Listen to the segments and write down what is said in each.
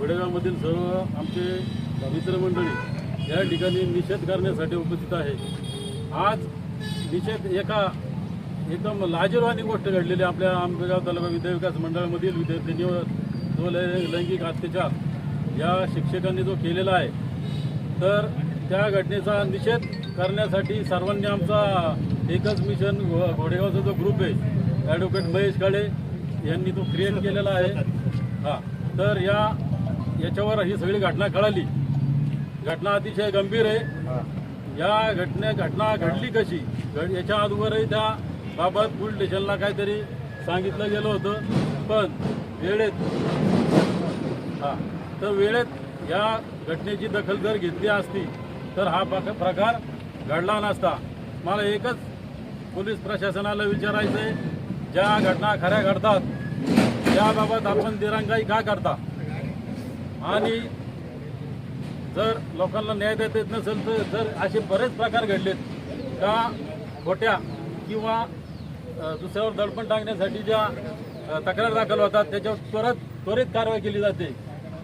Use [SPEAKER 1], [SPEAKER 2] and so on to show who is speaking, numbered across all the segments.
[SPEAKER 1] वडेगावमधील सर्व आमचे मित्रमंडळी या ठिकाणी निषेध करण्यासाठी उपस्थित आहे आज निषेध एका एकदम लाजीरवाणी गोष्ट घडलेली आपल्या आंबेगाव तालुका विद्याविकास मंडळामधील विद्यार्थ्यांवर जो लैंगिक अत्याचार या शिक्षकांनी जो केलेला आहे तर त्या घटनेचा निषेध करण्यासाठी सर्वांनी आमचा एकच मिशन घोडेगावचा जो ग्रुप आहे ॲडव्होकेट महेश काळे यांनी तो क्रिएट केलेला आहे. हां तर या याच्यावर ही सगळी घटना कळाली. घटना अतिशय गंभीर आहे. या घटने घटना घडली कशी? याच्या अगोदरही त्या बाबत पोलीस स्टेशनला काहीतरी सांगितलं गेलं होतं. पण वेळेत हा. तर वेळेत या घटनेची दखल जर घेतली असती तर हा प्रक- प्रकार घडला नसता. मला एकच पोलीस प्रशासनाला विचारायचं आहे ज्या घटना खऱ्या घडतात त्याबाबत आपण दिरंगाई का करता? आणि जर लोकांना न्याय देता येत नसेल तर जर असे बरेच प्रकार घडलेत का खोट्या किंवा दुसऱ्यावर दडपण टाकण्यासाठी ज्या तक्रार दाखल होतात त्याच्यावर त्वरित त्वरित कारवाई केली जाते.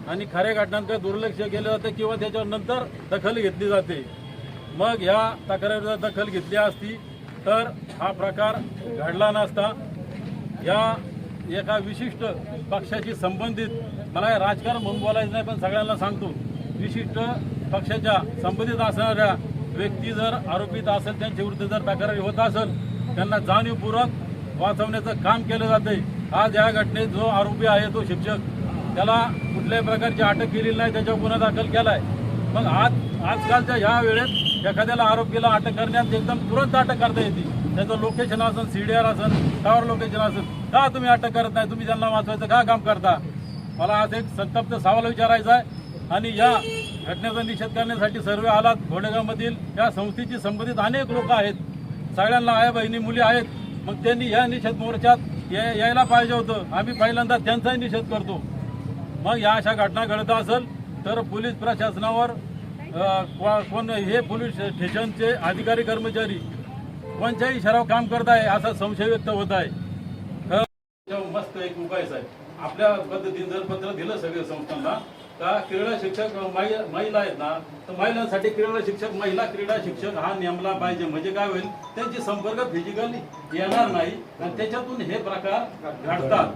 [SPEAKER 1] आणि खऱ्या घटनांकडे दुर्लक्ष केलं जातं किंवा त्याच्यावर नंतर दखल घेतली जाते. मग ह्या तक्रारीवर दखल घेतली असती तर हा प्रकार घडला नसता. या एका विशिष्ट पक्षाशी संबंधित मला हे राजकारण म्हणून बोलायचं नाही पण सगळ्यांना सांगतो. विशिष्ट पक्षाच्या संबंधित असणाऱ्या व्यक्ती जर आरोपित असेल त्यांच्या विरुद्ध जर तक्रारी होत असेल त्यांना जाणीवपूर्वक वाचवण्याचं काम केलं जाते आज या घटनेत जो आरोपी आहे तो शिक्षक त्याला कुठल्याही प्रकारची अटक केलेली नाही त्याच्यावर गुन्हा दाखल केला आहे मग आज आजकालच्या ह्या वेळेत एखाद्याला आरोपीला अटक करण्यात एकदम तुरंत अटक करता येते. त्याचं लोकेशन असेल सीडीआर असेल टावर लोकेशन असेल का तुम्ही अटक करत नाही? तुम्ही त्यांना वाचवायचं का काम करता? मला आज एक संतप्त सवाल विचारायचा आहे. आणि या घटनेचा निषेध करण्यासाठी सर्व आलात. घोडेगावमधील या संस्थेशी संबंधित अनेक लोक आहेत. सगळ्यांना आया बहिणी मुली आहेत. मग त्यांनी या निषेध मोर्चात यायला पाहिजे होतं. आम्ही पहिल्यांदा त्यांचाही निषेध करतो. मग या अशा घटना घडत असेल तर पोलीस प्रशासनावर कोण हे पोलीस स्टेशनचे अधिकारी कर्मचारी कोणत्याही शराव काम करत आहे असा संशय व्यक्त होत आहे मस्त एक उपाय साहेब आपल्या पद्धतीने जर पत्र दिलं सगळ्या संस्थांना का क्रीडा शिक्षक महिला आहेत ना तर महिलांसाठी क्रीडा शिक्षक महिला क्रीडा शिक्षक हा नेमला पाहिजे. म्हणजे काय होईल त्यांची संपर्क फिजिकल येणार नाही आणि त्याच्यातून हे प्रकार घडतात.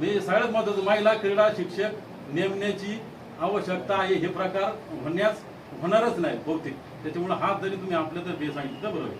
[SPEAKER 1] मी सगळ्यात महत्वाचं महिला क्रीडा शिक्षक नेमण्याची आवश्यकता आहे हे प्रकार होण्यास होणारच नाही बहुतेक. त्याच्यामुळे हा जरी तुम्ही आपल्या तर सांगितलं बरोबर